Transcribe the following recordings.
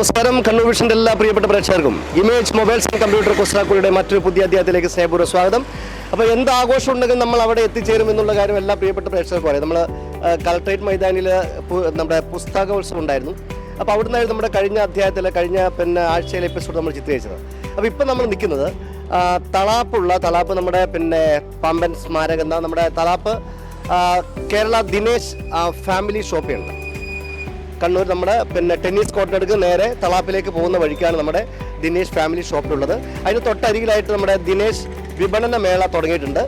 നമസ്കാരം. കണ്ണൂർ വിഷന്റെ എല്ലാ പ്രിയപ്പെട്ട പ്രേക്ഷകർക്കും ഇമേജ് മൊബൈൽസ് ആൻഡ് കമ്പ്യൂട്ടർ കുസ്രാക്കുളിയുടെ മറ്റൊരു പുതിയ അധ്യായത്തിലേക്ക് സ്നേഹപൂർവ സ്വാഗതം. അപ്പോൾ എന്ത് ആഘോഷം ഉണ്ടെങ്കിലും നമ്മൾ അവിടെ എത്തിച്ചേരും എന്നുള്ള കാര്യം എല്ലാ പ്രിയപ്പെട്ട പ്രേക്ഷകർക്കും അറിയാം. നമ്മൾ കളക്ട്രേറ്റ് മൈതാനിൽ നമ്മുടെ പുസ്തകോത്സവം ഉണ്ടായിരുന്നു. അപ്പോൾ അവിടുന്നായിരുന്നു നമ്മുടെ കഴിഞ്ഞ അധ്യായത്തിലെ കഴിഞ്ഞ പിന്നെ ആഴ്ചയിലെ എപ്പിസോഡ് നമ്മൾ ചിത്രീകരിച്ചത്. അപ്പോൾ ഇപ്പം നമ്മൾ നിൽക്കുന്നത് തളാപ്പുള്ള തളാപ്പ് നമ്മുടെ പിന്നെ പമ്പൻ സ്മാരകം നമ്മുടെ തളാപ്പ് കേരള ദിനേശ് ഫാമിലി ഷോപ്പിയുണ്ട് കണ്ണൂർ നമ്മുടെ പിന്നെ ടെന്നീസ് കോർട്ടിനടുക്ക് നേരെ തളാപ്പിലേക്ക് പോകുന്ന വഴിക്കാണ് നമ്മുടെ ദിനേശ് ഫാമിലി ഷോപ്പിലുള്ളത്. അതിന് തൊട്ടരികിലായിട്ട് നമ്മുടെ ദിനേശ് വിപണന മേള തുടങ്ങിയിട്ടുണ്ട്.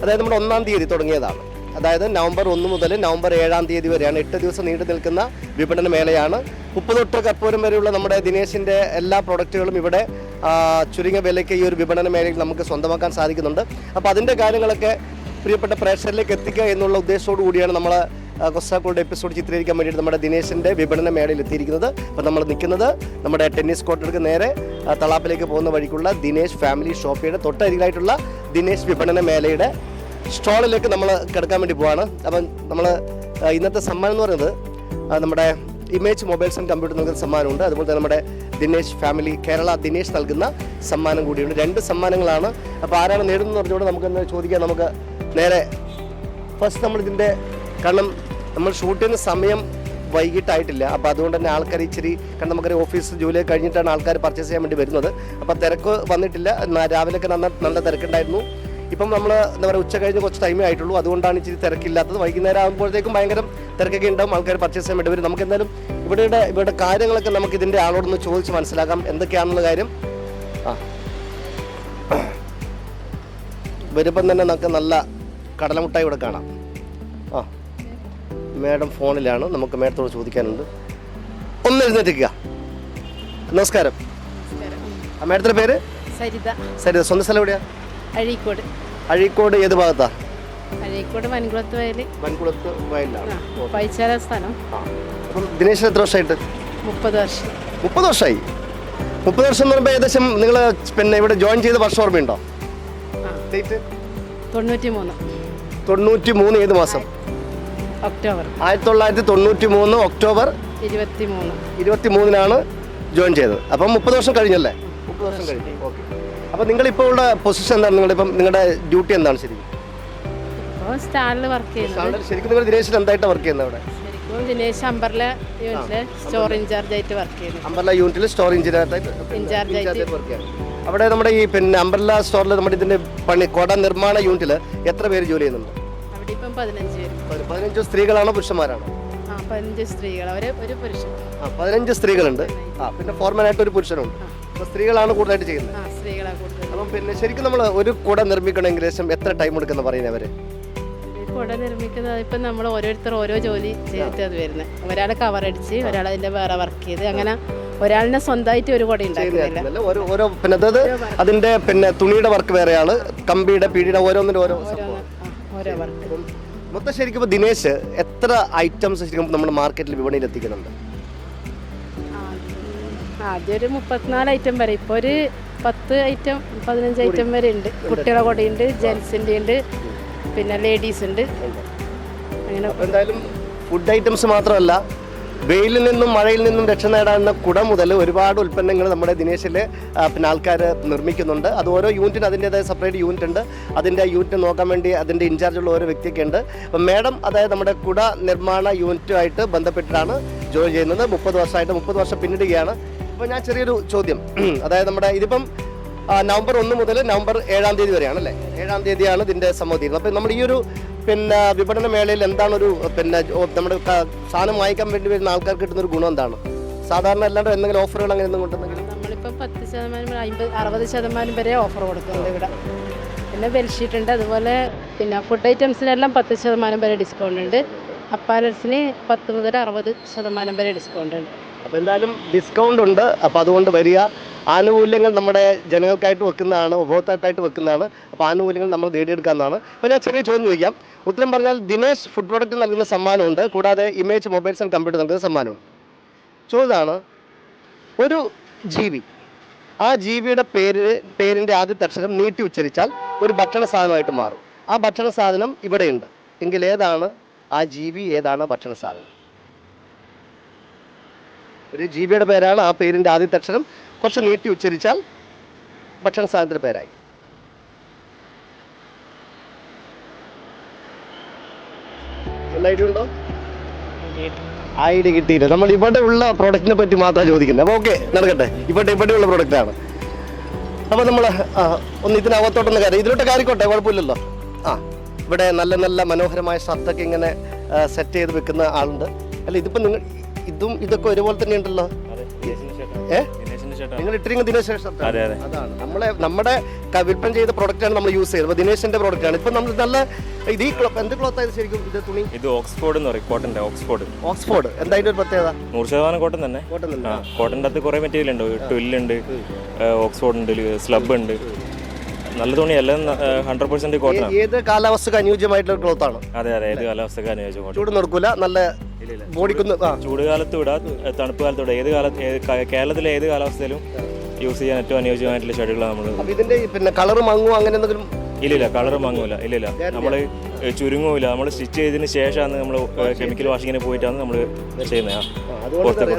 അതായത് നമ്മുടെ ഒന്നാം തീയതി തുടങ്ങിയതാണ്. അതായത് നവംബർ ഒന്ന് മുതൽ നവംബർ ഏഴാം തീയതി വരെയാണ് എട്ട് ദിവസം നീണ്ടു നിൽക്കുന്ന വിപണന മേളയാണ്. ഉപ്പ് തൊട്ട് കർപ്പൂരം വരെയുള്ള നമ്മുടെ ദിനേശിന്റെ എല്ലാ പ്രൊഡക്റ്റുകളും ഇവിടെ ചുരുങ്ങിയ വിലയ്ക്ക് ഈ ഒരു വിപണന മേളയിൽ നമുക്ക് സ്വന്തമാക്കാൻ സാധിക്കുന്നുണ്ട്. അപ്പോൾ അതിന്റെ കാര്യങ്ങളൊക്കെ പ്രിയപ്പെട്ട പ്രേക്ഷകരിലേക്ക് എത്തിക്കുക എന്നുള്ള ഉദ്ദേശത്തോടു കൂടിയാണ് നമ്മൾ കൊസ്സാക്കോളുടെ എപ്പിസോഡ് ചിത്രീകരിക്കാൻ വേണ്ടിയിട്ട് നമ്മുടെ ദിനേശിന്റെ വിപണന മേളയിൽ എത്തിയിരിക്കുന്നത്. അപ്പോൾ നമ്മൾ നിൽക്കുന്നത് നമ്മുടെ ടെന്നീസ് കോർട്ടിലേക്ക് നേരെ തളാപ്പിലേക്ക് പോകുന്ന വഴിക്കുള്ള ദിനേശ് ഫാമിലി ഷോപ്പിയുടെ തൊട്ടരികിലായിട്ടുള്ള ദിനേശ് വിപണന മേളയുടെ സ്റ്റോളിലേക്ക് നമ്മൾ കിടക്കാൻ വേണ്ടി പോവാണ്. അപ്പം നമ്മൾ ഇന്നത്തെ സമ്മാനം എന്ന് പറയുന്നത് നമ്മുടെ ഇമേജ് മൊബൈൽസ് ആൻഡ് കമ്പ്യൂട്ടർ നൽകുന്ന സമ്മാനമുണ്ട്. അതുപോലെ തന്നെ നമ്മുടെ ദിനേശ് ഫാമിലി കേരള ദിനേശ് നൽകുന്ന സമ്മാനം കൂടിയുണ്ട്. രണ്ട് സമ്മാനങ്ങളാണ്. അപ്പോൾ ആരാണ് നേടുന്നത് പറഞ്ഞുകൊണ്ട് നമുക്കൊന്ന് ചോദിക്കാം. നമുക്ക് നേരെ ഫസ്റ്റ് നമ്മൾ ഇതിന്റെ കാരണം നമ്മൾ ഷൂട്ട് ചെയ്യുന്ന സമയം വൈകിട്ടായിട്ടില്ല. അപ്പോൾ അതുകൊണ്ട് തന്നെ ആൾക്കാർ ഇച്ചിരി കാരണം നമുക്കൊരു ഓഫീസ് ജോലി കഴിഞ്ഞിട്ടാണ് ആൾക്കാർ പർച്ചേസ് ചെയ്യാൻ വേണ്ടി വരുന്നത്. അപ്പോൾ തിരക്ക് വന്നിട്ടില്ല. രാവിലെയൊക്കെ നന്ന നല്ല തിരക്കുണ്ടായിരുന്നു. ഇപ്പം നമ്മൾ എന്താ പറയുക ഉച്ച കഴിഞ്ഞ് കുറച്ച് ടൈമേ ആയിട്ടുള്ളൂ. അതുകൊണ്ടാണ് ഇച്ചിരി തിരക്കില്ലാത്തത്. വൈകുന്നേരം ആകുമ്പോഴത്തേക്കും ഭയങ്കര തിരക്കൊക്കെ ഉണ്ടാവും. ആൾക്കാർ പർച്ചേസ് ചെയ്യാൻ വേണ്ടി വരും. നമുക്ക് എന്തായാലും ഇവിടെയുടെ ഇവരുടെ കാര്യങ്ങളൊക്കെ നമുക്ക് ഇതിന്റെ ആളോടൊന്ന് ചോദിച്ച് മനസ്സിലാക്കാം. എന്തൊക്കെയാണെന്നുള്ള കാര്യം. ആ. വരുമ്പം തന്നെ നമുക്ക് നല്ല കടലമുട്ടായി ഇവിടെ കാണാം. ആ. മേഡം ഫോണിലാണ് നമുക്ക് മേഡത്തോട് ചോദിക്കാനുണ്ട്. ഒന്ന് എഴുന്നേറ്റിക്കുക നമസ്കാരം. ആ മേഡത്തിന്റെ പേര്? സരിത. സരിത സ്വന്തം സ്ഥലം എവിടെയാ? അഴീക്കോട്. അഴീക്കോട് ഏത് ഭാഗത്താ? അഴീക്കോട് വൻകുളത്ത് വയൽ വൻകുളത്ത് വയലിലാണ്. ആ പൈച്ചാല സ്ഥലം. അപ്പം ദിനേശ് എത്ര വർഷമായിട്ട് മുപ്പത് വർഷം. മുപ്പത് വർഷമായി മുപ്പത് വർഷം എന്ന് പറയുമ്പോൾ ഏകദേശം നിങ്ങൾ പിന്നെ ഇവിടെ ജോയിൻ ചെയ്ത വർഷം ഓർമ്മയുണ്ടോ? മൂന്ന് തൊണ്ണൂറ്റി മൂന്ന് ഏത് മാസം? ഒക്ടോബർ. ആയിരത്തി തൊള്ളായിരത്തി തൊണ്ണൂറ്റി മൂന്ന് ഒക്ടോബർ ഇരുപത്തി മൂന്ന് ഇരുപത്തി മൂന്നിനാണ് ജോയിൻ ചെയ്തത്. അപ്പം മുപ്പത് വർഷം കഴിഞ്ഞല്ലേ? മുപ്പത് വർഷം കഴിഞ്ഞു. ഓക്കെ. അപ്പം നിങ്ങളിപ്പോൾ ഉള്ള പൊസിഷൻ എന്താണ്? നിങ്ങളിപ്പം നിങ്ങളുടെ ഡ്യൂട്ടി എന്താണ് ശരിക്കും സ്റ്റാളിൽ വർക്ക് ചെയ്യുന്നത്. ശരിക്കും നിങ്ങൾ ദിനേശിൽ എന്തായിട്ട് വർക്ക് ചെയ്യുന്നത് അവിടെ? ദിനേശ് അമ്പർല യൂണിറ്റിലെ സ്റ്റോർ ഇൻചാർജ് ആയിട്ട് വർക്ക് ചെയ്യുന്നു. യൂണിറ്റിൽ സ്റ്റോർ ആയിട്ട്. വർക്ക് ചെയ്യുന്നു. അവിടെ നമ്മുടെ ഈ പിന്നെ അംബർല സ്റ്റോറിൽ നമ്മുടെ ഇതിന്റെ പണി കൊട നിർമ്മാണ യൂണിറ്റിൽ എത്ര പേര് ജോലി ചെയ്യുന്നുണ്ട്? ഇപ്പം പതിനഞ്ച് പേര്. പതിനഞ്ച് സ്ത്രീകളാണോ പുരുഷന്മാരാണോ? ആ പതിനഞ്ച് സ്ത്രീകൾ അവർ ഒരു പുരുഷൻ. ആ പതിനഞ്ച് സ്ത്രീകളുണ്ട്. ആ പിന്നെ ഫോർമാനായിട്ട് ഒരു പുരുഷനുണ്ട്. അപ്പോൾ സ്ത്രീകളാണ് കൂടുതലായിട്ട് ചെയ്യുന്നത്. ആ സ്ത്രീകളെ കൂടുതൽ അപ്പം പിന്നെ ശരിക്കും നമ്മൾ ഒരു കുട നിർമ്മിക്കണമെങ്കിൽ ഏകദേശം എത്ര ടൈം എടുക്കുന്ന പറയുന്നത് അവർ? കുട നിർമ്മിക്കുന്നത് ഇപ്പം നമ്മൾ ഓരോരുത്തർ ഓരോ ജോലി ചെയ്തിട്ട് അത് വരുന്നത് ഒരാൾ കവർ അടിച്ച് ഒരാൾ അതിന്റെ വേറെ വർക്ക് ചെയ്ത് അങ്ങനെ ഒരാളിനെ സ്വന്തമായിട്ട് ഒരു കുട ഉണ്ടാക്കുന്നില്ല. ഓരോ പിന്നെ അതായത് അതിന്റെ പിന്നെ തുണിയുടെ വർക്ക് വേറെയാണ്. കമ്പിയുടെ പീടിയുടെ ഓരോന്നിന്റെ ഓരോ ഓരോ വർക്ക് അപ്പം മൊത്തം ശരിക്കും ഇപ്പൊ ദിനേശ് എത്ര ഐറ്റംസ് ശരിക്കും നമ്മുടെ മാർക്കറ്റിൽ വിപണിയിൽ എത്തിക്കുന്നുണ്ട്? ആദ്യം ഒരു മുപ്പത്തിനാല് ഐറ്റം വരെ. ഇപ്പോൾ ഒരു പത്ത് ഐറ്റം പതിനഞ്ച് ഐറ്റം വരെ ഉണ്ട്. കുട്ടികളെ ഉണ്ട് ജെൻസിന്റെ ഉണ്ട് പിന്നെ ലേഡീസ് ഉണ്ട്. അങ്ങനെ എന്തായാലും ഫുഡ് ഐറ്റംസ് മാത്രമല്ല വെയിലിൽ നിന്നും മഴയിൽ നിന്നും രക്ഷ നേടാവുന്ന കുട മുതൽ ഒരുപാട് ഉൽപ്പന്നങ്ങൾ നമ്മുടെ ദിനേശിൽ പിന്നെ ആൾക്കാർ നിർമ്മിക്കുന്നുണ്ട്. അത് ഓരോ യൂണിറ്റിന് അതിന്റെതായ സെപ്പറേറ്റ് യൂണിറ്റ് ഉണ്ട്. അതിന്റെ യൂണിറ്റ് നോക്കാൻ വേണ്ടി അതിന്റെ ഇൻചാർജുള്ള ഓരോ വ്യക്തിയൊക്കെ ഉണ്ട്. അപ്പം മാഡം അതായത് നമ്മുടെ കുട നിർമ്മാണ യൂണിറ്റുമായിട്ട് ബന്ധപ്പെട്ടിട്ടാണ് ജോലി ചെയ്യുന്നത്. മുപ്പത് വർഷമായിട്ട് മുപ്പത് വർഷം പിന്നിടുകയാണ്. അപ്പോൾ ഞാൻ ചെറിയൊരു ചോദ്യം. അതായത് നമ്മുടെ ഇതിപ്പം നവംബർ ഒന്ന് മുതൽ നവംബർ ഏഴാം തീയതി വരെയാണ് അല്ലേ? ഏഴാം തീയതിയാണ് ഇതിന്റെ സംഭവം തീരുന്നത് അപ്പം നമ്മുടെ ഈ ഒരു പിന്നെ വിപണന മേളയിൽ എന്താണ് ഒരു പിന്നെ നമ്മുടെ സാധനം വാങ്ങിക്കാൻ വേണ്ടി വരുന്ന ആൾക്കാർക്ക് കിട്ടുന്ന ഒരു ഗുണം എന്താണ്? സാധാരണ അല്ലാണ്ട് എന്തെങ്കിലും ഓഫറുകൾ അങ്ങനെ എന്തെങ്കിലും കൊണ്ടുണ്ടെങ്കിൽ നമ്മളിപ്പം പത്ത് ശതമാനം അമ്പത് അറുപത് ശതമാനം വരെ ഓഫർ കൊടുക്കുന്നുണ്ട് ഇവിടെ. പിന്നെ ബെഡ്ഷീറ്റ് ഉണ്ട് അതുപോലെ പിന്നെ ഫുഡ് ഐറ്റംസിനെല്ലാം പത്ത് ശതമാനം വരെ ഡിസ്കൗണ്ട് ഉണ്ട്. അപ്പാരൽസിന് പത്ത് മുതൽ അറുപത് ശതമാനം വരെ ഡിസ്കൗണ്ട് ഉണ്ട്. അപ്പോൾ എന്തായാലും ഡിസ്കൗണ്ട് ഉണ്ട്. അപ്പോൾ അതുകൊണ്ട് വരിക. ആനുകൂല്യങ്ങൾ നമ്മുടെ ജനങ്ങൾക്കായിട്ട് വെക്കുന്നതാണ് ഉപഭോക്താക്കായിട്ട് വെക്കുന്നതാണ്. അപ്പോൾ ആനുകൂല്യങ്ങൾ നമ്മൾ നേടിയെടുക്കാവുന്നതാണ്. അപ്പോൾ ഞാൻ ചെറിയ ചോദ്യം ചോദിക്കാം. ഉത്തരം പറഞ്ഞാൽ ദിനേശ് ഫുഡ് പ്രോഡക്റ്റ് നൽകുന്ന സമ്മാനമുണ്ട്. കൂടാതെ ഇമേജ് മൊബൈൽസ് ആൻഡ് കമ്പ്യൂട്ടർ നൽകുന്ന സമ്മാനമുണ്ട് ചോദ്യമാണ് ഒരു ജീവി ആ ജീവിയുടെ പേര് പേരിന്റെ ആദ്യത്തെ അക്ഷരം നീട്ടി ഉച്ചരിച്ചാൽ ഒരു ഭക്ഷണ സാധനമായിട്ട് മാറും. ആ ഭക്ഷണ സാധനം ഇവിടെയുണ്ട്. എങ്കിൽ ഏതാണ്? ആ ജീവി ഏതാണ് ഭക്ഷണ സാധനം? ഒരു ജീവിയുടെ പേരാണ് ആ പേരിന്റെ ആദ്യത്തെ അക്ഷരം കുറച്ച് നീട്ടി ഉച്ചരിച്ചാൽ ഭക്ഷണ സാധനത്തിന്റെ പേരായി. ഐഡിയ ഉണ്ടോ? ഐഡിയ കിട്ടിയില്ല. നമ്മൾ ഇവിടെ ഉള്ള പ്രോഡക്റ്റിനെ പറ്റി മാത്രമാണ് ചോദിക്കുന്നത്. അപ്പോൾ ഓക്കെ നടക്കട്ടെ. ഇവിടെ ഇവിടെ ഉള്ള പ്രോഡക്റ്റാണ് അപ്പോൾ നമ്മൾ ഒന്ന് ഇതിനകത്തോട്ടൊന്ന് കയറി. ഇതിലോട്ട് കയറിക്കോട്ടെ കുഴപ്പമില്ലല്ലോ. ആ ഇവിടെ നല്ല നല്ല മനോഹരമായ ഷർട്ടൊക്കെ ഇങ്ങനെ സെറ്റ് ചെയ്ത് വെക്കുന്ന ആളുണ്ട്. അല്ല ഇതിപ്പോൾ നിങ്ങൾ ഇതും ഇതൊക്കെ ഒരുപോലെ തന്നെ ഉണ്ടല്ലോ? നിങ്ങൾ ഇട്ടിരിക്കുന്ന ദിനേശ് അതെ അതെ. അതാണ്. നമ്മളെ നമ്മുടെ വിൽപ്പന ചെയ്ത പ്രോഡക്റ്റ് ആണ് നമ്മൾ യൂസ് ചെയ്തത്. അപ്പോൾ ദിനേശിന്റെ പ്രോഡക്റ്റ് ആണ്. ഇപ്പൊ നമ്മൾ നല്ല ഇത് ഈ ക്ലോത്ത് എന്ത് ക്ലോത്ത് ആയത് ശരിക്കും ഇത് തുണി? ഇത് ഓക്സ്ഫോർഡ് എന്ന് പറയും കോട്ടന്റെ ഓക്സ്ഫോർഡ്. ഓക്സ്ഫോർഡ്. എന്താ ഒരു പ്രത്യേകത? നൂറ് ശതമാനം കോട്ടൺ തന്നെ. കോട്ടൺ തന്നെ. ആ കോട്ടന്റെ അകത്ത് കുറേ മെറ്റീരിയൽ ഉണ്ട്. ട്വില്ലുണ്ട് ഓക്സ്ഫോർഡ് ഉണ്ട് സ്ലബ് ഉണ്ട്. നല്ല തുണി എല്ലാം ഹൺഡ്രഡ് പെർസെന്റ് കോട്ടൺ ഏത് കാലാവസ്ഥക്ക് അനുയോജ്യമായിട്ടുള്ള ക്ലോത്ത് ആണ്? അതെ അതെ ഏത് കാലാവസ്ഥക്ക് അനുയോജ്യമാണ് ചൂട് നടക്കൂല നല്ല ബോഡിക്കൊന്ന് ചൂട് കാലത്ത് വിടാം തണുപ്പ് കാലത്ത് വിടാം ഏത് കാലത്ത് കേരളത്തിലെ ഏത് കാലാവസ്ഥയിലും യൂസ് ചെയ്യാൻ ഏറ്റവും അനുയോജ്യമായിട്ടുള്ള ഷർട്ടുകളാണ് നമ്മൾ ഇതിന്റെ പിന്നെ കളർ മങ്ങും അങ്ങനെ എന്തെങ്കിലും ഇല്ലില്ല കളർ മങ്ങൂല ഇല്ലില്ല. നമ്മൾ ചുരുങ്ങൂല. നമ്മൾ സ്റ്റിച്ച് ചെയ്തതിന് ശേഷമാണ് നമ്മൾ കെമിക്കൽ വാഷിങ്ങിന് പോയിട്ടാണ് നമ്മൾ ചെയ്യുന്നത്.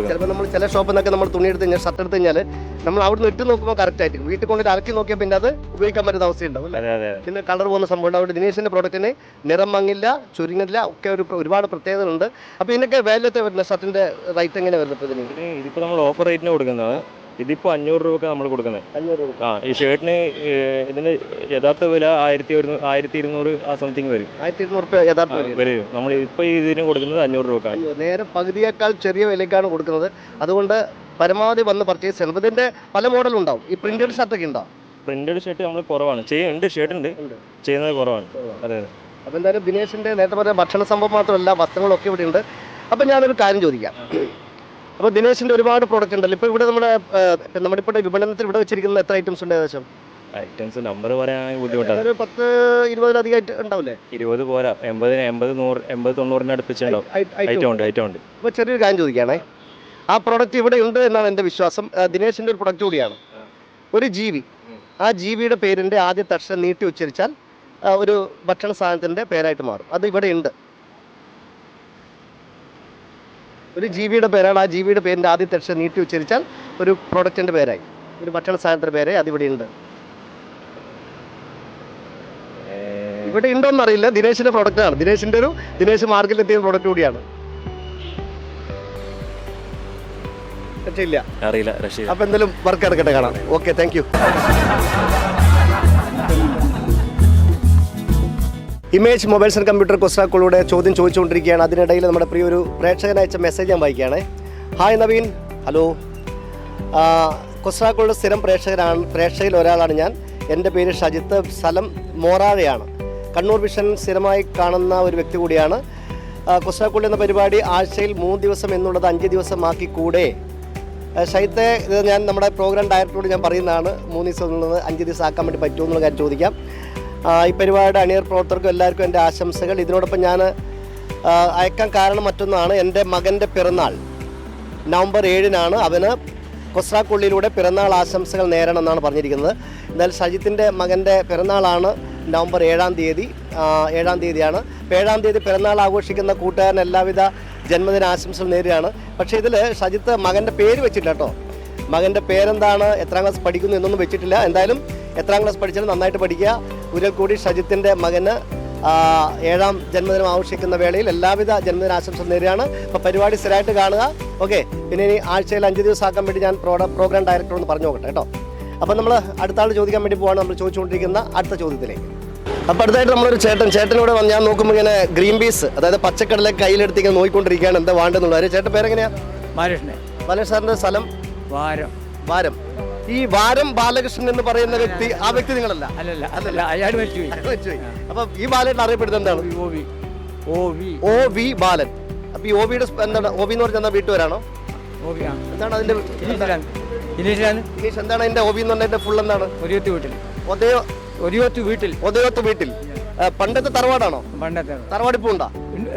ചിലപ്പോൾ നമ്മൾ ചില ഷോപ്പിൽ നിന്നൊക്കെ നമ്മൾ തുണി എടുത്ത് കഴിഞ്ഞാൽ ഷർട്ട് എടുത്ത് കഴിഞ്ഞാൽ നമ്മൾ അവിടെ നിന്ന് ഇട്ട് നോക്കുമ്പോൾ കറക്റ്റ് ആയിരിക്കും. വീട്ടിൽ കൊണ്ടിട്ട് അലക്കി നോക്കിയാൽ പിന്നെ അത് ഉപയോഗിക്കാൻ പറ്റുന്ന അവസ്ഥയുണ്ടാവും പിന്നെ കളർ പോകുന്ന സംഭവം അവിടെ ദിനേശിന്റെ പ്രോഡക്റ്റിന് നിറം മങ്ങില്ല ചുരുങ്ങില്ല ഒക്കെ ഒരു ഒരുപാട് പ്രത്യേകതകളുണ്ട്. അപ്പോൾ ഇതിനൊക്കെ വേലത്തെ വരുന്ന ഷർട്ടിന്റെ റേറ്റ് എങ്ങനെ വരുന്നത് ഇതിപ്പോൾ നമ്മൾ ഓഫർ റേറ്റിന് കൊടുക്കുന്നതാണ്. ഇതിപ്പോൾ അഞ്ഞൂറ് രൂപക്ക് നമ്മൾ കൊടുക്കുന്നത്. അഞ്ഞൂറ് രൂപ. ആ ഈ ഷർട്ടിന് ഇതിന് യഥാർത്ഥ വില ആയിരത്തി ഒരു ആയിരത്തി ഇരുന്നൂറ് ആ സംതിങ് വരും. ആയിരത്തി ഇരുന്നൂറ് രൂപ യഥാർത്ഥ വില. വരും. നമ്മൾ ഇപ്പോൾ ഇതിന് കൊടുക്കുന്നത് അഞ്ഞൂറ് രൂപ നേരെ പകുതിയേക്കാൾ ചെറിയ വിലയ്ക്കാണ് കൊടുക്കുന്നത്. അതുകൊണ്ട് പരമാവധി വന്ന് പർച്ചേസ് ചെയ്യണം. ഇതിന്റെ പല മോഡൽ ഉണ്ടാവും. ഈ പ്രിന്റഡ് ഷർട്ടൊക്കെ ഉണ്ടാവും പ്രിന്റഡ് ഷർട്ട് നമ്മൾ കുറവാണ്. ചെയ്യുന്നുണ്ട് ഷർട്ട് ഉണ്ട്. ചെയ്യുന്നത് കുറവാണ്. അതെ അതെ. അപ്പോൾ എന്തായാലും ദിനേശിന്റെ നേരത്തെ പറഞ്ഞ ഭക്ഷണ സംഭവം മാത്രമല്ല വസ്ത്രങ്ങളൊക്കെ ഇവിടെ ഉണ്ട്. അപ്പോൾ ഞാനൊരു കാര്യം ചോദിക്കാം. അപ്പോൾ ദിനേശിന്റെ ഒരുപാട് പ്രോഡക്റ്റ് ഉണ്ടല്ലോ. ഇപ്പോൾ ഇവിടെ നമ്മുടെ നമ്മുടെ ഇപ്പോൾ വിപണനത്തിൽ ഇവിടെ വെച്ചിരിക്കുന്ന എത്ര ഐറ്റംസ് ഉണ്ട് ഏകദേശം? ഐറ്റംസ് നമ്പർ പറയാൻ ബുദ്ധിമുട്ടാണ്. ഒരു പത്ത് ഇരുപതിലധികം ഉണ്ടാവില്ലേ? ഇരുപത് പോരാ. എൺപതിന് എൺപത് നൂറ് എൺപത് തൊണ്ണൂറിന് അടുപ്പിച്ചുണ്ടാവും ഐറ്റം ഉണ്ട് ഐറ്റം ഉണ്ട്. അപ്പോൾ ചെറിയൊരു കാര്യം ചോദിക്കുകയാണേ ആ പ്രോഡക്റ്റ് ഇവിടെ ഉണ്ട് എന്നാണ് എന്റെ വിശ്വാസം. ദിനേശിന്റെ ഒരു പ്രൊഡക്റ്റ് കൂടിയാണ്. ഒരു ജീവി. ആ ജീവിയുടെ പേരിന്റെ ആദ്യത്തെ അക്ഷരം നീട്ടി ഉച്ചരിച്ചാൽ ഒരു ഭക്ഷണ സാധനത്തിന്റെ പേരായിട്ട് മാറും. അത് ഇവിടെ ഉണ്ട്. ഒരു ജീവിയുടെ പേരാണ്. ആ ജീവിയുടെ പേരിന്റെ ആദ്യത്തെ അക്ഷരം നീട്ടി ഉച്ചരിച്ചാൽ ഒരു പ്രൊഡക്റ്റിന്റെ പേരായി. ഒരു ഭക്ഷണ സാധനത്തിന്റെ പേരായി അത് ഇവിടെ ഉണ്ട്. ഇവിടെ ഉണ്ടോന്ന് അറിയില്ല. ദിനേശിന്റെ ഒരു ദിനേശ് മാർക്കറ്റിൽ എത്തിയ പ്രോഡക്റ്റ് കൂടിയാണ്. അറിയില്ല അപ്പൊ എന്തായാലും വർക്ക് എടുക്കട്ടെ കാണാം. Okay thank you image mobiles and computer കൊസ്റ്റാക്കളുടെ ചോദ്യം ചോദിച്ചുകൊണ്ടിരിക്കുകയാണ്. അതിനിടയിൽ നമ്മുടെ പ്രിയ ഒരു പ്രേക്ഷകൻ അയച്ച മെസ്സേജ് ഞാൻ വായിക്കുകയാണ്. ഹായ് നവീൻ. ഹലോ കൊസ്റ്റാക്കളുടെ സ്ഥിരം പ്രേക്ഷകരാണ് പ്രേക്ഷകരിൽ ഒരാളാണ് ഞാൻ. എന്റെ പേര് ഷജിത്ത് സ്ഥലം മോറാഴയാണ് കണ്ണൂർ വിഷൻ സ്ഥിരമായി കാണുന്ന ഒരു വ്യക്തി കൂടിയാണ്. കൊസ്റ്റാക്കുള്ളി എന്ന പരിപാടി ആഴ്ചയിൽ മൂന്ന് ദിവസം എന്നുള്ളത് അഞ്ച് ദിവസമാക്കി കൂടെ. ശൈത്തെ ഇത് ഞാൻ നമ്മുടെ പ്രോഗ്രാം ഡയറക്ടറോട് ഞാൻ പറയുന്നതാണ്. മൂന്ന് ദിവസം എന്നുള്ളത് അഞ്ച് ദിവസം ആക്കാൻ വേണ്ടി പറ്റുമോ എന്നുള്ള കാര്യം ചോദിക്കാം. ഈ പരിപാടിയുടെ അണിയർ പ്രവർത്തകർക്കും എല്ലാവർക്കും എന്റെ ആശംസകൾ. ഇതിനോടൊപ്പം ഞാൻ അയക്കാൻ കാരണം മറ്റൊന്നാണ്. എന്റെ മകന്റെ പിറന്നാൾ നവംബർ ഏഴിനാണ്. അവന് കൊസ്രാക്കുള്ളിയിലൂടെ പിറന്നാൾ ആശംസകൾ നേരണം എന്നാണ് പറഞ്ഞിരിക്കുന്നത്. എന്നാൽ ഷജിത്തിന്റെ മകന്റെ പിറന്നാളാണ് നവംബർ ഏഴാം തീയതി ഏഴാം തീയതിയാണ്. ഏഴാം തീയതി പിറന്നാൾ ആഘോഷിക്കുന്ന കൂട്ടുകാരൻ എല്ലാവിധ ജന്മദിന ആശംസകൾ നേരുകയാണ്. പക്ഷേ ഇതിൽ ഷജിത്ത് മകന്റെ പേര് വെച്ചിട്ടില്ല കേട്ടോ. മകന്റെ പേരെന്താണ്? എത്രാം ക്ലാസ് പഠിക്കുന്നു എന്നൊന്നും വെച്ചിട്ടില്ല. എന്തായാലും എത്രാം ക്ലാസ് പഠിച്ചാലും നന്നായിട്ട് പഠിക്കുക. ഒരിക്കൽ കൂടി ഷജിത്തിന്റെ മകന് ഏഴാം ജന്മദിനം ആഘോഷിക്കുന്ന വേളയിൽ എല്ലാവിധ ജന്മദിന ആശംസകൾ നേരുകയാണ്. അപ്പോൾ പരിപാടി സ്ഥിരമായിട്ട് കാണുക. ഓക്കെ പിന്നെ ഇനി ആഴ്ചയിൽ അഞ്ച് ദിവസം ആക്കാൻ വേണ്ടി ഞാൻ പ്രോഗ്രാം ഡയറക്ടർ ഒന്ന് പറഞ്ഞു നോക്കട്ടെ കേട്ടോ. അപ്പോൾ നമ്മൾ അടുത്ത ആൾ ചോദിക്കാൻ വേണ്ടി പോവാണ് നമ്മൾ ചോദിച്ചുകൊണ്ടിരിക്കുന്ന അടുത്ത ചോദ്യത്തിലേക്ക്. അപ്പോൾ അടുത്തായിട്ട് നമ്മളൊരു ചേട്ടൻ ചേട്ടനോട് വന്ന് ഞാൻ നോക്കുമ്പോൾ ഇങ്ങനെ ഗ്രീൻ പീസ് അതായത് പച്ചക്കടലെ കയ്യിലെടുത്ത് ഇങ്ങനെ നോക്കിക്കൊണ്ടിരിക്കുകയാണ് എന്താ വേണ്ടെന്നുള്ളത്? ചേട്ടൻ പേരെങ്ങനെയാണ് മാലേഷ് സാറിന്റെ സ്ഥലം? വാരം. വാരം. ഈ വാരം ബാലകൃഷ്ണൻ എന്ന് പറയുന്ന വ്യക്തി ആ വ്യക്തി നിങ്ങളല്ല. അല്ലല്ല അതല്ല. അയാൾ മരിച്ചുപോയി മനസ്സിലായി. അപ്പൊ ഈ ബാലൻ അറിയപ്പെടുന്നത് എന്താണ്? O V. ബാലൻ. അപ്പൊ ഈ ഒ വിയുടെ എന്താണ്? വി എന്ന് പറഞ്ഞാൽ വീട്ടുപേരാണോ ഒ വി ആ. എന്താണ് അതിന്റെ ഇംഗ്ലീഷ് എന്താണ്? അതിന്റെ ഓബി എന്ന് പറഞ്ഞതിന്റെ ഫുൾ എന്താണ്? ഒരിയത്ത് വീട്ടിൽ. ഒതയോ ഒരിയത്ത് വീട്ടിൽ. ഒതയോത്ത് വീട്ടിൽ. പണ്ടത്തെ തറവാടാണോ? പണ്ടത്തെ തറവാട്. ഇപ്പൊ ഉണ്ടാ?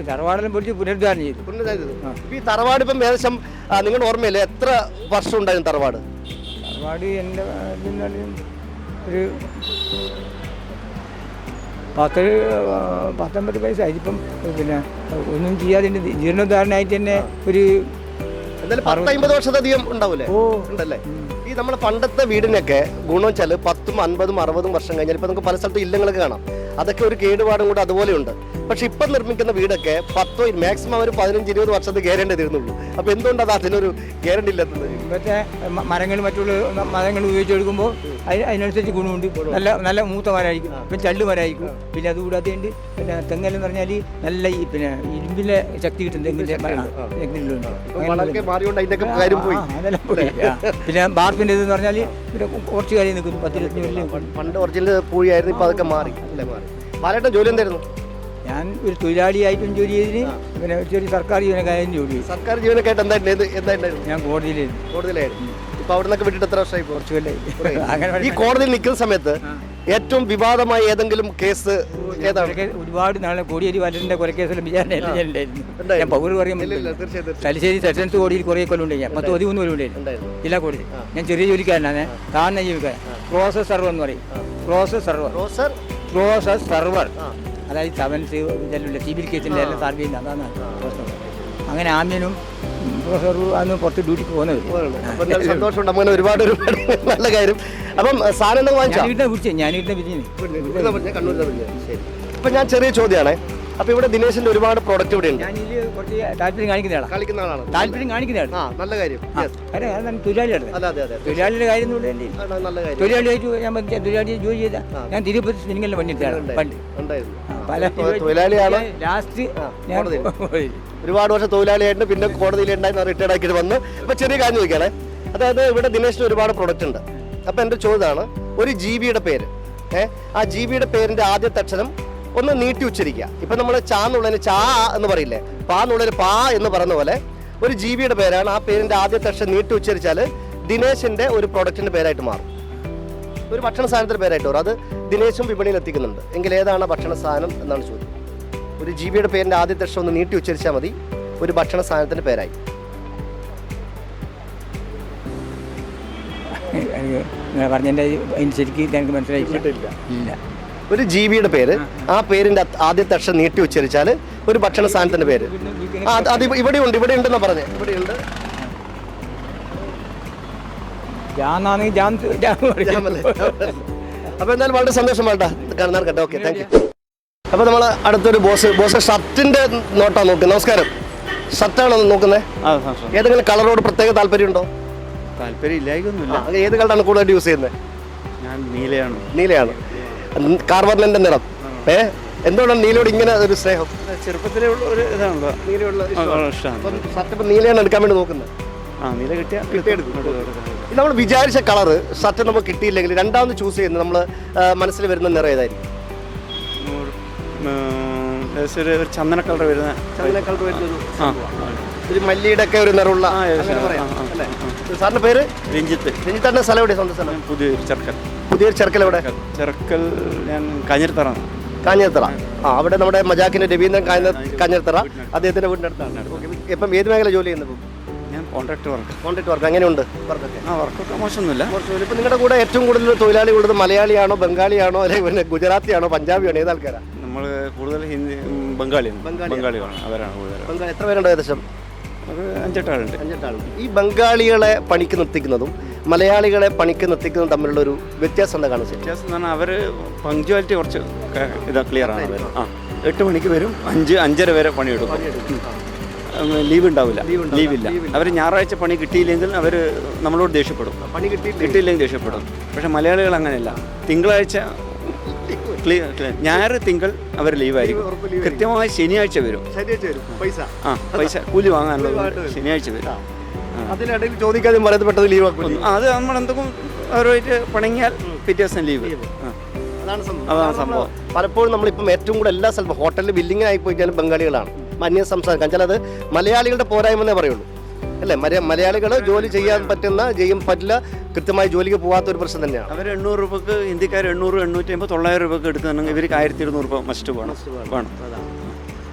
തറവാടെല്ലാം പൊളിച്ച് പുനരുദ്ധാരണം ചെയ്തു. പുനരുദ്ധാരണം ചെയ്തു. ഇപ്പൊ ഈ തറവാടിപ്പം ഏകദേശം നിങ്ങൾ നിങ്ങളുടെ ഓർമ്മയില്ലേ എത്ര വർഷം ഉണ്ടായിരുന്നു തറവാട്? പരിപാടി എന്റെ ഒരു പത്ത് പത്തൊമ്പത് പൈസ ഇപ്പം പിന്നെ ഒന്നും ചെയ്യാതെ ജീർണോദ്ധാരണയായിട്ട് തന്നെ ഒരു പത്തമ്പത് വർഷത്തധികം ഉണ്ടാവില്ലേ ഉണ്ടല്ലേ? ഈ നമ്മുടെ പണ്ടത്തെ വീടിനൊക്കെ ഗുണം വെച്ചാൽ പത്തും അൻപതും അറുപതും വർഷം കഴിഞ്ഞാൽ ഇപ്പൊ നമുക്ക് പല സ്ഥലത്തും ഇല്ലങ്ങളൊക്കെ കാണാം. അതൊക്കെ ഒരു കേടുപാടും കൂടെ അതുപോലെ ഉണ്ട് പക്ഷെ ഇപ്പം നിർമ്മിക്കുന്ന വീടൊക്കെ പത്തോ മാക്സിമം ഒരു പതിനഞ്ച് ഇരുപത് വർഷത്തെ ഗ്യാരണ്ടി തീർന്നുള്ളൂ അപ്പോൾ എന്തുകൊണ്ട് അത് അതിനൊരു ഗ്യാരണ്ടി ഇല്ലാത്തത്? ഇപ്പോഴത്തെ മരങ്ങൾ മറ്റുള്ള മരങ്ങൾ ഉപയോഗിച്ചെടുക്കുമ്പോൾ അതിന് അതിനനുസരിച്ച് ഗുണമുണ്ട്. നല്ല നല്ല മൂത്ത മരമായിരിക്കും. പിന്നെ ചള്ളു മരമായിരിക്കും. പിന്നെ അതുകൂടാതെ ഉണ്ട് പിന്നെ തെങ്ങെന്ന് പറഞ്ഞാൽ നല്ല ഈ പിന്നെ ഇരുമ്പിലെ ശക്തി കിട്ടും. തെങ്ങിന്റെ മരം തെങ്ങിലുണ്ട് ഇപ്പൊ വളമൊക്കെ മാറിയോണ്ട് അതിന്റെ കാര്യം പോയി. അതെല്ലാം പോയി. ആ. പിന്നെ ബാർപ്പിന്റെ ഇതെന്ന് പറഞ്ഞാൽ പിന്നെ കുറച്ച് കാര്യം നിൽക്കും പത്തിരുപത്തി പണ്ട് ഒറിജിനൽ പൂഴിയായിരുന്നു ഇപ്പൊ അതൊക്കെ മാറി. അല്ലേ മാറി. ബാലേട്ടൻ ജോലി എന്തായിരുന്നു? ഞാൻ ഒരു തൊഴിലാളിയായിട്ടും ജോലി ചെയ്തിന് പിന്നെ ഒരു ചെറിയ സർക്കാർ ജീവനക്കാരും ജോലി ചെയ്തു. സർക്കാർ ജീവനക്കായിട്ട് എന്തായിരുന്നു എന്തായിരുന്നു ഞാൻ കോടതിയിലായിരുന്നു. കോടതിയിലായിരുന്നു. ഇപ്പൊ അവിടെ നിന്നൊക്കെ വിട്ടിട്ട് എത്ര വർഷമായി കുറച്ച് കൊല്ലായി. ഈ കോടതിയിൽ നിൽക്കുന്ന സമയത്ത് ഏറ്റവും വിവാദമായ ഏതെങ്കിലും കേസ് ഏതാണ്? ഒരുപാട് നാളെ കോടിയേരി ബാലന്റെ കൊലക്കേസിലും വിചാരണയായിട്ട് ഞാൻ തീർച്ചയായും, തീർച്ചയായും. തലശ്ശേരി സെഷൻസ് കോടിയിൽ കുറേ കൊല്ലം ഉണ്ടായി പത്ത് പതിമൂന്ന് കൊല്ലം ഉണ്ടായിരുന്നു. ജില്ലാ കോടതി. ഞാൻ ചെറിയ ജോലിക്കാരനാണ്. താഴ്ന്ന ജീവിക്കാൻ പ്രോസസ് സർവർ എന്ന് പറയും. പ്രോസസ് സർവർ റോസർ പ്രോസസ് സെർവർ. അതായത് സെവൻ സിവിൽ കേസിന്റെ എല്ലാം സർവേ ചെയ്യുന്നത് അതാണ് പ്രശ്നം. അങ്ങനെ ആമ്യനും അന്ന് പുറത്ത് ഡ്യൂട്ടിക്ക് പോകുന്നത്. സന്തോഷമുണ്ട്. അങ്ങനെ ഒരുപാട് ഒരുപാട് നല്ല കാര്യം. അപ്പം സാധനം വാങ്ങിച്ചാ? ഞാൻ വീട്ടിൽ വിളിച്ചേ ഞാൻ വിരിഞ്ഞു ശരി. അപ്പൊ ഞാൻ ചെറിയ ചോദ്യമാണ്. അപ്പൊ ഇവിടെ ദിനേശിന്റെ ഒരുപാട് പ്രോഡക്റ്റ് ഇവിടെ ഉണ്ട്. കുറച്ച് താല്പര്യം കാണിക്കുന്ന ആളാണ് കളിക്കുന്ന ആളാണ്. താല്പര്യം കാണിക്കുന്നതാണ് ആ നല്ല കാര്യം. Yes. കാര്യം ഞാൻ തൊഴിലാളിയാണ് അതെ അതെ അതെ തൊഴിലാളിയുടെ കാര്യം എന്റെ നല്ല കാര്യം. തൊഴിലാളിയായിട്ട് ഞാൻ പറഞ്ഞ തൊഴിലാളി ജോലി ചെയ്ത ഞാൻ തിരുപ്പതി സിനിമകളിൽ പണിയെടുത്താണ് പണ്ട്. ഉണ്ടായിരുന്നു ആ, പല തൊഴിലാളിയാണ്. ലാസ്റ്റ് ആ, ഞാൻ കോടതിയിൽ. പോയി. ഒരുപാട് വർഷം തൊഴിലാളിയായിട്ട് പിന്നെ കോടതിയിൽ ഉണ്ടായിരുന്ന റിട്ടയർഡ് ആക്കിയിട്ട് വന്ന്. അപ്പൊ ചെറിയ കാര്യം ചോദിക്കാണേ. അതായത് ഇവിടെ ദിനേശിന് ഒരുപാട് പ്രൊഡക്റ്റ് ഉണ്ട്. അപ്പൊ എന്റെ ചോദ്യമാണ് ഒരു ജീവിയുടെ പേര്. ഏഹ് ആ ജീവിയുടെ പേരിന്റെ ആദ്യത്തെ അക്ഷരം ഒന്ന് നീട്ടി ഉച്ചരിക്കുക. ഇപ്പൊ നമ്മൾ ചാ എന്നുള്ളതിന് ചാ എന്ന് പറയില്ലേ? പാ എന്നുള്ളതിന് പാ എന്ന് പറയുന്ന പോലെ ഒരു ജീവിയുടെ പേരാണ്. ആ പേരിന്റെ ആദ്യത്തെ അക്ഷരം നീട്ടി ഉച്ചരിച്ചാൽ ദിനേശിന്റെ ഒരു പ്രൊഡക്റ്റിന്റെ പേരായിട്ട് മാറും. ഒരു ഭക്ഷണ സാധനത്തിന്റെ പേരായിട്ട് വരും അത് ദിനേശും വിപണിയിൽ എത്തിക്കുന്നുണ്ട്. എങ്കിൽ ഏതാണ് ഭക്ഷണ സാധനം എന്നാണ് ചോദ്യം. ഒരു ജീവിയുടെ പേരിന്റെ ആദ്യത്തെ അക്ഷരം ഒന്ന് നീട്ടി ഉച്ചരിച്ചാൽ മതി. ഒരു ഭക്ഷണ സാധനത്തിന്റെ പേരായി. പറഞ്ഞതിന്റെ ശരിക്കും എനിക്ക് മനസ്സിലായില്ല ഇല്ല. ഒരു ജീവിയുടെ പേര്. ആ പേരിന്റെ ആദ്യത്തെ അക്ഷരം നീട്ടി ഉച്ചരിച്ചാൽ ഒരു ഭക്ഷണ സാധനത്തിന്റെ പേര്. ആ, അത് ഇവിടെ ഉണ്ട് ഇവിടെ ഉണ്ടെന്നാ പറഞ്ഞു. ഇവിടെ ഉണ്ട്. അപ്പൊ എന്തായാലും വളരെ സന്തോഷം വേണ്ട കാണാൻ കേട്ടോ ഓക്കെ താങ്ക് യു. അപ്പൊ നമ്മൾ അടുത്തൊരു ബോസ് ബോസ് ഷർട്ടിന്റെ നോട്ടാ നോക്കുന്നത് നമസ്കാരം. ഷർട്ടാണോ നോക്കുന്നത് സംശയം ഏതെങ്കിലും കളറോട് പ്രത്യേക താല്പര്യമുണ്ടോ? താല്പര്യം ഇല്ലായിക്കൊന്നുമില്ല ഏത് കളറാണ് കൂടുതലായിട്ട് യൂസ് ചെയ്യുന്നത് ഞാൻ നീലയാണ്. നീലയാണ്. കാർബണിന്റെ നിറം. ഏ? എന്തുകൊണ്ടാണ് നീലയോട് ഇങ്ങനെ ഒരു സ്നേഹം? ചെറുപ്പത്തിലെ ഒരു ഇതാണല്ലോ. നീലയുള്ള അപ്പം നീലയാണ് എടുക്കാൻ വേണ്ടി നോക്കുന്നത്. നമ്മൾ വിചാരിച്ച കളറ് സത്യം നമുക്ക് കിട്ടിയില്ലെങ്കിൽ രണ്ടാമത് ചൂസ് ചെയ്യുന്നത് നമ്മൾ മനസ്സിൽ വരുന്ന നിറം ഏതായിരിക്കും? ഒരു ചന്ദന കളർ വരുന്ന ചന്ദന കളർ വരുന്നൊരു ആ ഒരു മല്ലിയുടെ ഒക്കെ ഒരു നിറമുള്ള. സാറിന്റെ പേര്? രഞ്ജിത്ത്. രഞ്ജിത്താന്റെ സ്ഥലം എവിടെയാണ് സ്വന്തം സ്ഥലം? പുതിയ ചെറുക്കൽ പുതിയൊരു ചെറുക്കൽ എവിടെ? ചെറുക്കൽ ഞാൻ കാഞ്ഞിരത്തറ. കാഞ്ഞിരത്തറ. ആ അവിടെ നമ്മുടെ മജാക്കിന്റെ രവീന്ദ്രൻ കാഞ്ഞ കാഞ്ഞിരത്തറ. അദ്ദേഹത്തിന്റെ വീടിന്റെ അടുത്താണ്. ഇപ്പം ഏത് മേഖല ജോലി ചെയ്യുന്നത് ഞാൻ കോൺട്രാക്ട് വർക്ക് കോൺട്രാക്ട് വർക്ക് അങ്ങനെയുണ്ട് വർക്കൊക്കെ ആ വർക്കൊക്കെ മോശമൊന്നുമില്ല. ഇപ്പം നിങ്ങളുടെ കൂടെ ഏറ്റവും കൂടുതൽ തൊഴിലാളി ഉള്ളത് മലയാളിയാണോ ബംഗാളിയാണോ അല്ലെങ്കിൽ പിന്നെ ഗുജറാത്തിയാണോ പഞ്ചാബിയാണോ? ഏത് ആൾക്കാരാണ് നമ്മൾ കൂടുതൽ ഹിന്ദി ബംഗാളിയാണ്. ബംഗാളിയാണ്. ബംഗാളികളാണ്. അവരാണ് കൂടുതൽ ബംഗാളി. എത്ര പേരുണ്ട് ഏകദേശം? ഒരു അഞ്ചെട്ടാളുണ്ട് അഞ്ചെട്ടാളുണ്ട് ഈ ബംഗാളികളെ പണിക്ക് നിർത്തിക്കുന്നതും മലയാളികളെ പണിക്ക് നിർത്തിക്കുന്നതും തമ്മിലുള്ള ഒരു വ്യത്യാസം എന്താ കാണുന്നത് വ്യത്യാസം എന്ന് പറഞ്ഞാൽ അവർ പങ്ക്ച്വാലിറ്റി കുറച്ച് ഇതാ ക്ലിയർ ആണ്. അവർ ആ എട്ട് മണിക്ക് വരും അഞ്ച് അഞ്ചര വരെ പണിയെടുക്കും. ലീവ് ഉണ്ടാവില്ല. ലീവില്ല അവർ ഞായറാഴ്ച പണി കിട്ടിയില്ലെങ്കിൽ അവർ നമ്മളോട് ദേഷ്യപ്പെടും. പണി കിട്ടി കിട്ടിയില്ലെങ്കിൽ ദേഷ്യപ്പെടും. പക്ഷേ മലയാളികൾ അങ്ങനെയല്ല. തിങ്കളാഴ്ച ഞായർ തിങ്കൾ അവർ ലീവായിരിക്കും കൃത്യമായി ശനിയാഴ്ച വരും. ശനിയാഴ്ച വരും. പൈസ. ആ പൈസ. കൂലി വാങ്ങാനുള്ള ശനിയാഴ്ച വരും. അതിനിടയിൽ ചോദിക്കാതെ പറയുന്നത് പെട്ടെന്ന് ലീവ് ആക്കും അത് നമ്മൾ എന്തെങ്കിലും അവരുമായിട്ട് പണങ്ങിയാൽ പിറ്റേ ദിവസം ലീവ് അതാണ് സംഭവം. പലപ്പോഴും നമ്മളിപ്പം ഏറ്റവും കൂടുതൽ എല്ലാ സ്ഥലത്തും ഹോട്ടലിൽ ബില്ലിംഗ് ആയി പോയിക്കാലും ബംഗാളികളാണ്. അന്യ സംസ്ഥാനം കാരണം അത് മലയാളികളുടെ പോരായ്മ എന്നേ പറയുള്ളൂ. അല്ലേ? മലയാളികൾ ജോലി ചെയ്യാൻ പറ്റുന്ന ചെയ്യും പറ്റില്ല കൃത്യമായി ജോലിക്ക് പോകാത്ത ഒരു പ്രശ്നം തന്നെയാണ്. അവർ എണ്ണൂറ് രൂപക്ക് ഇന്ത്യക്കാർ എണ്ണൂറ് എണ്ണൂറ്റി അമ്പത് തൊള്ളായിരം രൂപക്ക് എടുക്കുകയാണെങ്കിൽ ഇവർക്ക് ആയിരത്തി ഇരുന്നൂറ് രൂപ മസ്റ്റ് വേണം. വേണം.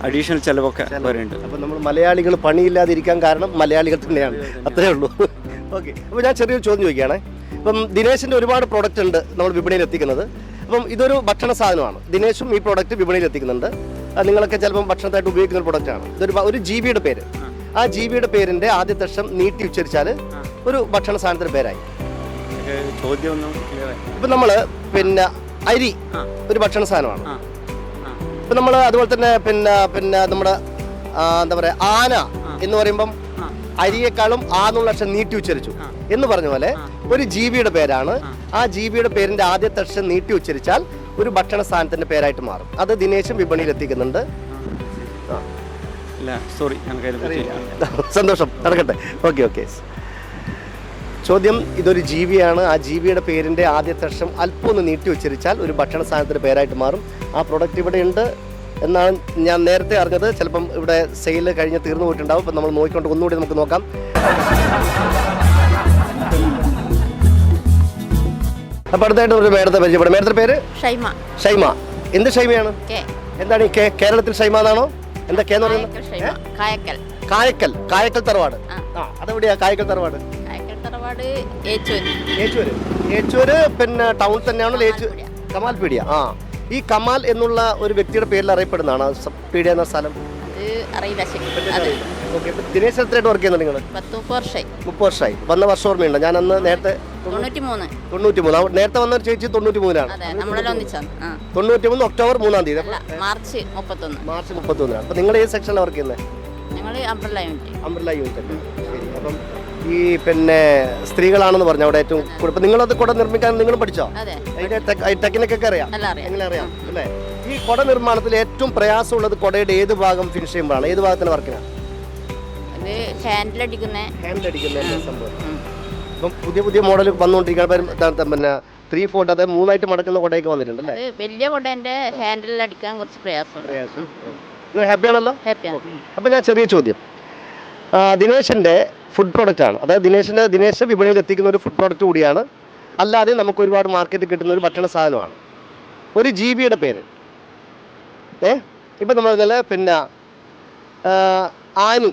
അഡീഷണൽ ചിലവൊക്കെ വരുന്നുണ്ട് അപ്പോൾ നമ്മൾ മലയാളികൾ പണിയില്ലാതിരിക്കാൻ കാരണം മലയാളികൾ തന്നെയാണ്. അത്രേ ഉള്ളൂ. ഓക്കെ അപ്പോൾ ഞാൻ ചെറിയൊരു ചോദ്യം ചോദിക്കുകയാണേ. അപ്പം ദിനേശിന്റെ ഒരുപാട് പ്രോഡക്റ്റ് ഉണ്ട് നമ്മൾ വിപണിയിൽ എത്തിക്കുന്നത്. അപ്പം ഇതൊരു ഭക്ഷണ സാധനമാണ്. ദിനേശും ഈ പ്രോഡക്റ്റ് വിപണിയിൽ എത്തിക്കുന്നുണ്ട്. നിങ്ങളൊക്കെ ചിലപ്പം ഭക്ഷണത്തായിട്ട് ഉപയോഗിക്കുന്ന ഒരു പ്രോഡക്റ്റാണ് ഇതൊരു ഒരു ഒരു ജീവിയുടെ പേര്. ആ. ജീവിയുടെ പേരിന്റെ ആദ്യത്തെ അക്ഷരം നീട്ടി ഉച്ചരിച്ചാൽ ഒരു ഭക്ഷണ സാധനത്തിന്റെ പേരായി. ചോദ്യം ഇപ്പം നമ്മൾ പിന്നെ അരി ഒരു ഭക്ഷണ സാധനമാണ്. ഇപ്പൊ നമ്മൾ അതുപോലെ തന്നെ പിന്നെ പിന്നെ നമ്മുടെ എന്താ പറയാ ആന എന്ന് പറയുമ്പം. അരിയേക്കാളും ആന്നുള്ള അക്ഷരം നീട്ടി ഉച്ചരിച്ചു. എന്ന് പറഞ്ഞ പോലെ ഒരു ജീവിയുടെ പേരാണ്. ആ. ജീവിയുടെ പേരിന്റെ ആദ്യത്തെ അക്ഷരം നീട്ടി ഉച്ചരിച്ചാൽ ഒരു ഭക്ഷണ സാധനത്തിന്റെ പേരായിട്ട് മാറും. അത് ദിനേശും വിപണിയിൽ എത്തിക്കുന്നുണ്ട്. സോറി സന്തോഷം. നടക്കട്ടെ. ഓക്കെ ഓക്കെ ചോദ്യം ഇതൊരു ജീവിയാണ്. ആ ജീവിയുടെ പേരിന്റെ ആദ്യത്തെ അക്ഷരം അല്പം ഒന്ന് നീട്ടി ഉച്ചരിച്ചാൽ ഒരു ഭക്ഷണ സാധനത്തിന്റെ പേരായിട്ട് മാറും. ആ പ്രൊഡക്റ്റ് ഇവിടെ ഉണ്ട് എന്നാണ് ഞാൻ നേരത്തെ അറിഞ്ഞത്. ചിലപ്പം ഇവിടെ സെയിൽ കഴിഞ്ഞ് തീർന്നു പോയിട്ടുണ്ടാവും. അപ്പം നമ്മൾ നോക്കിക്കൊണ്ട് ഒന്നുകൂടി നമുക്ക് നോക്കാം. അപ്പൊ അടുത്തായിട്ട് ഒരു മേഡത്തെ പരിചയപ്പെടും. മേഡത്തിന്റെ പേര്? ഷൈമ. ഷൈമ. എന്ത് ഷൈമയാണ്? എന്താണ് ഈ കേരളത്തിൽ ഷൈമ എന്നാണോ? എന്താ കേ എന്ന് കായക്കൽ പറയുന്നത് കായക്കൽ കായക്കൽ. കായക്കൽ തറവാട്. ആ. അതെവിടെയാ കായക്കൽ തറവാട്? തറവാട് ഏച്ചൂര്. ഏച്ചൂര്. ഏച്ചൂര് പിന്നെ ടൗൺ തന്നെയാണോ ഏച്ചു കമാൽ പീഡിയ ആ. ഈ കമാൽ എന്നുള്ള ഒരു വ്യക്തിയുടെ പേരിൽ അറിയപ്പെടുന്നതാണ്. പീഡിയ എന്ന സ്ഥലം. അറിയില്ല ദിനേശ് എത്രയായിട്ട് വർക്ക് ചെയ്യുന്നത് നിങ്ങൾ? മുപ്പത് വർഷമായി വന്ന വർഷം ഓർമ്മയുണ്ട്? ഞാൻ അന്ന് നേരത്തെ തൊണ്ണൂറ്റി മൂന്ന് നേരത്തെ വന്ന ചേച്ചി തൊണ്ണൂറ്റി മൂന്നിലാണ് തൊണ്ണൂറ്റി മൂന്ന് ഒക്ടോബർ മൂന്നാം തീയതി. മാർച്ച് മുപ്പത്തൊന്ന്. മാർച്ച് മുപ്പത്തി അപ്പൊ നിങ്ങൾ ഏത് സെക്ഷനിലാണ് വർക്ക് ചെയ്യുന്നത് ഞങ്ങൾ അംബ്രല്ല യൂണിറ്റ്. Umbrella unit. അപ്പം ഈ പിന്നെ സ്ത്രീകളാണെന്ന് പറഞ്ഞ അവിടെ ഏറ്റവും കൂടുതൽ. നിങ്ങൾ നിങ്ങളത് കുട നിർമ്മിക്കാൻ നിങ്ങൾ പഠിച്ചോ? അതെ. അതിന്റെ ടെക്നിക്കൊക്കെ അറിയാം. എങ്ങനെ അറിയാം? അല്ലേ? ഈ കുട നിർമ്മാണത്തിൽ ഏറ്റവും പ്രയാസമുള്ളത് കുടയുടെ ഏത് ഭാഗം ഫിനിഷ് ചെയ്യുമ്പോഴാണ്? ഏത് ഭാഗത്തിന് വർക്കിനാണ് അത് ഹാൻഡിലടിക്കുന്ന സംഭവം? ഇപ്പം പുതിയ പുതിയ മോഡൽ വന്നുകൊണ്ടിരിക്കുകയാണ്. പിന്നെ ത്രീ ഫോർട്ട് അതായത് മൂന്നായിട്ട് മടക്കുന്ന കുടയൊക്കെ വന്നിട്ടുണ്ട് അല്ലേ? വലിയ കൊടേന്റെ ഹാൻഡിൽ അടിക്കാൻ കുറച്ച് പ്രയാസം. പ്രയാസം. ഹാപ്പിയാണല്ലോ ഹാപ്പിയാണ് അപ്പം ഞാൻ ചെറിയ ചോദ്യം. ആ, ദിനേശിന്റെ ഫുഡ് പ്രോഡക്റ്റ് ആണ്. അതായത് ദിനേശിന്റെ ദിനേശ് വിപണിയിൽ എത്തിക്കുന്ന ഒരു ഫുഡ് പ്രോഡക്റ്റ് കൂടിയാണ്. അല്ലാതെ നമുക്ക് ഒരുപാട് മാർക്കറ്റിൽ കിട്ടുന്ന ഒരു ഭക്ഷണ സാധനമാണ്. ഒരു ജി ബിയുടെ പേര്. ഏ? ഇപ്പം നമ്മൾ പിന്നെ ആനു.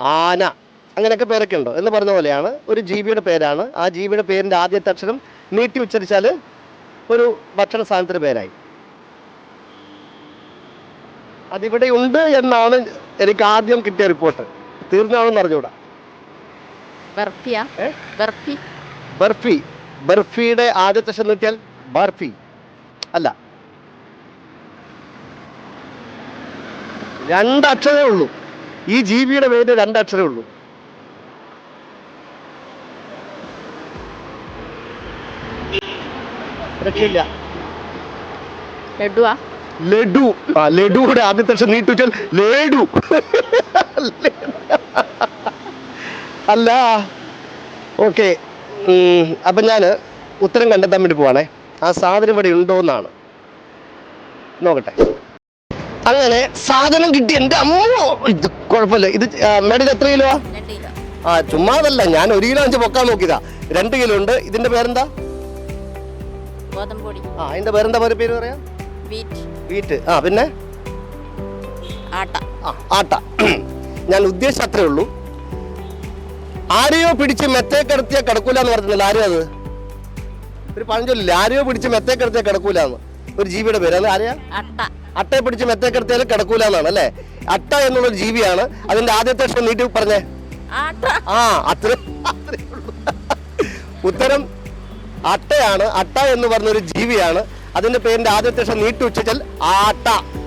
ആന. അങ്ങനെയൊക്കെ പേരൊക്കെ ഉണ്ടോ. എന്ന് പറഞ്ഞ പോലെയാണ് ഒരു ജി ബിയുടെ പേരാണ്. ആ ജി ബിയുടെ പേരിന്റെ ആദ്യത്തെ അക്ഷരം നീട്ടി ഉച്ചരിച്ചാൽ ഒരു ഭക്ഷണ സാധനത്തിന്റെ പേരായി. അതിവിടെ ഉണ്ട് എന്നാണ് എനിക്ക് ആദ്യം കിട്ടിയ റിപ്പോർട്ട് തീർന്നാണെന്ന് അറിഞ്ഞൂടാ ബർഫിയാ? ബർഫി. ബർഫി. ബർഫിയുടെ ആദ്യത്തെ ശബ്ദം നോക്കിയാൽ ബർഫി. അല്ല. രണ്ടക്ഷരേ ഉള്ളൂ. ഈ ജീവിയുടെ പേര് രണ്ടക്ഷരേ ഉള്ളൂ. രക്ഷയില്ല. ലഡുവാ. ലഡു. ആ ലഡുയുടെ ആദ്യത്തെ നീട്ടി ലേഡു. അല്ല. ഓക്കെ. അപ്പം ഞാൻ ഉത്തരം കണ്ടെത്താൻ വേണ്ടി പോവാണേ. ആ സാധനം ഇവിടെ ഉണ്ടോ എന്നാണ്. നോക്കട്ടെ. അങ്ങനെ സാധനം കിട്ടി. എന്റെ അമ്മോ. ഇത് കുഴപ്പമില്ല. ഇത് മേഡം എത്ര കിലോ? ആ ചുമ്മാതല്ല ഞാൻ ഒരു കിലോ അഞ്ച് പൊക്കാൻ നോക്കിയതാ. രണ്ട് കിലോ ഉണ്ട്. ഇതിന്റെ പേരെന്താ? ആ അതിന്റെ പേരെന്താ? പേര് പേര് പറയാ. വീറ്റ്. ആ പിന്നെ? ആട്ട. ആ ആട്ട. ഞാൻ ഉദ്ദേശിച്ച അത്രേ ഉള്ളൂ. ആരെയോ പിടിച്ച് മെത്തേ കിടത്തിയ കിടക്കൂല എന്ന് പറഞ്ഞില്ല ആരെയോ അത്? ഒരു പഴഞ്ചൊല്ലില്ല ആരെയോ പിടിച്ച് മെത്തേ കിടത്തിയ കിടക്കൂല എന്ന് ഒരു ജീവിയുടെ പേര് അത് ആരെയാ? അട്ട. അട്ടയെ പിടിച്ച് മെത്തേ കിടത്തിയാൽ കിടക്കൂല എന്നാണ് അല്ലേ? അട്ട എന്നുള്ളൊരു ജീവിയാണ്. അതിന്റെ ആദ്യത്തെ അക്ഷരം നീട്ടി പറഞ്ഞേ. ആ അത്ര ഉത്തരം അട്ടയാണ്. അട്ട എന്ന് പറഞ്ഞ ഒരു ജീവിയാണ്. അതിന്റെ പേരിന്റെ ആദ്യത്തെ അക്ഷരം നീട്ടി ഉച്ചച്ചാൽ ആട്ട.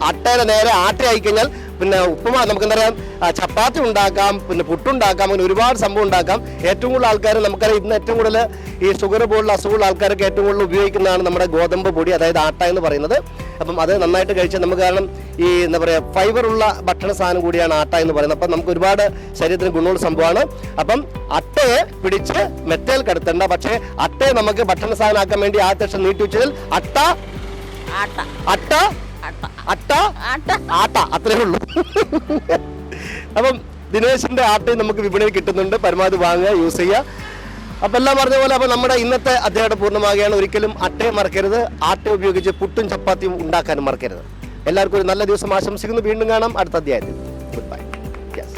അട്ടയുടെ നേരെ ആട്ടയായി കഴിഞ്ഞാൽ പിന്നെ ഉപ്പുമാ നമുക്ക് എന്താ പറയാ ചപ്പാത്തി ഉണ്ടാക്കാം പിന്നെ പുട്ടുണ്ടാക്കാം അങ്ങനെ ഒരുപാട് സംഭവം ഉണ്ടാക്കാം. ഏറ്റവും കൂടുതൽ ആൾക്കാർ നമുക്കറിയാം ഇന്ന് ഏറ്റവും കൂടുതൽ ഈ ഷുഗർ പോലുള്ള അസുഖമുള്ള ആൾക്കാരൊക്കെ ഏറ്റവും കൂടുതൽ ഉപയോഗിക്കുന്നതാണ് നമ്മുടെ ഗോതമ്പ് പൊടി അതായത് ആട്ട എന്ന് പറയുന്നത്. അപ്പം അത് നന്നായിട്ട് കഴിച്ചാൽ നമുക്ക് കാരണം ഈ എന്താ പറയുക ഫൈബർ ഉള്ള ഭക്ഷണ സാധനം കൂടിയാണ് ആട്ട എന്ന് പറയുന്നത്. അപ്പം നമുക്ക് ഒരുപാട് ശരീരത്തിന് ഗുണമുള്ള സംഭവമാണ്. അപ്പം അട്ടയെ പിടിച്ച് മെറ്റയിൽ കടത്തേണ്ട. പക്ഷേ അട്ടയെ നമുക്ക് ഭക്ഷണ സാധനമാക്കാൻ വേണ്ടി അക്ഷരം നീട്ടി വെച്ചതിൽ അട്ട അട്ട അട്ട ആട്ട. അട്ട? ആട്ട. അത്രേ ഉള്ളൂ. അപ്പം ദിനേശിന്റെ ആട്ടയും നമുക്ക് വിപണിയിൽ കിട്ടുന്നുണ്ട്. പരമാവധി വാങ്ങുക യൂസ് ചെയ്യുക. അപ്പം എല്ലാം പറഞ്ഞ പോലെ അപ്പം നമ്മുടെ ഇന്നത്തെ അദ്ദേഹം പൂർണമാകുകയാണ്. ഒരിക്കലും അട്ടയെ മറക്കരുത്. ആട്ട ഉപയോഗിച്ച് പുട്ടും ചപ്പാത്തിയും ഉണ്ടാക്കാനും മറക്കരുത്. എല്ലാവർക്കും ഒരു നല്ല ദിവസം ആശംസിക്കുന്നു. വീണ്ടും കാണാം അടുത്ത അധ്യായത്തിൽ. Good bye yes